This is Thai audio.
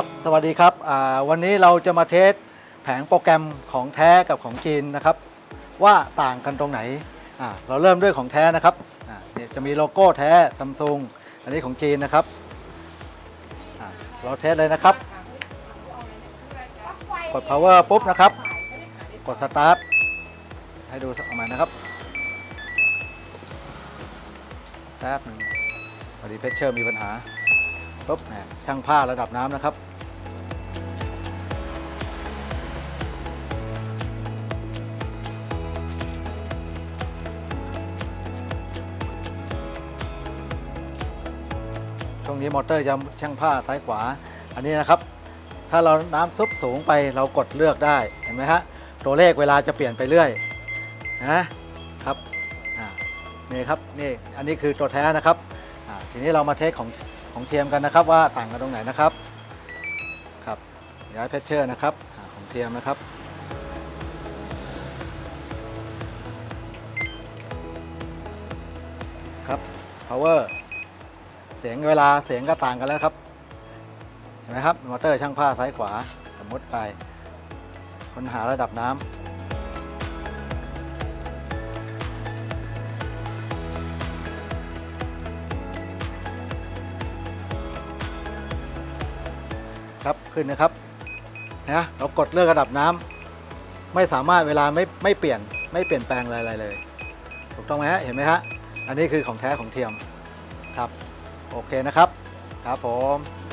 ครับ สวัสดีครับ วันนี้เราจะมาเทสแผงโปรแกรมของแท้กับของจีนนะครับ ว่าต่างกันตรงไหน เราเริ่มด้วยของแท้นะครับเนี่ยจะมีโลโก้แท้ซัมซุงอันนี้ของจีนนะครับ เราเทสเลยนะครับ กด power ปุ๊บนะครับ กด start ให้ดูออกมานะครับแป๊บหนึงพอดีเพชเชอร์มีปัญหาปุ๊บเนี่ยช่างผ้าระดับน้ำนะครับ ช่วงนี้มอเตอร์จะช่างผ้าซ้ายขวา อันนี้นะครับ ถ้าเราน้ำซุปสูงไปเรากดเลือกได้เห็นไหมฮะตัวเลขเวลาจะเปลี่ยนไปเรื่อยนะครับนี่ครับนี่อันนี้คือตัวแท้นะครับทีนี้เรามาเทสของของเทียมกันนะครับ ว่าต่างกันตรงไหนนะครับครับย้ายเพชเชอร์นะครับอของเทียมนะครับครับ power สียงเวลาเสียงก็ต่างกันแล้วครับ เห็นไหมครับมอเตอร์ช่างผ้าซ้ายขวาสมมติไปค้นหาระดับน้ำครับขึ้นนะครับนะเรากดเลือกระดับน้ำไม่สามารถเวลาไม่ไม่เปลี่ยนไม่เปลี่ยนแปลงอะไรเลย ถูกต้องไหมฮะเห็นไหมฮะอันนี้คือของแท้ของเทียมครับ โอเคนะครับ ครับผม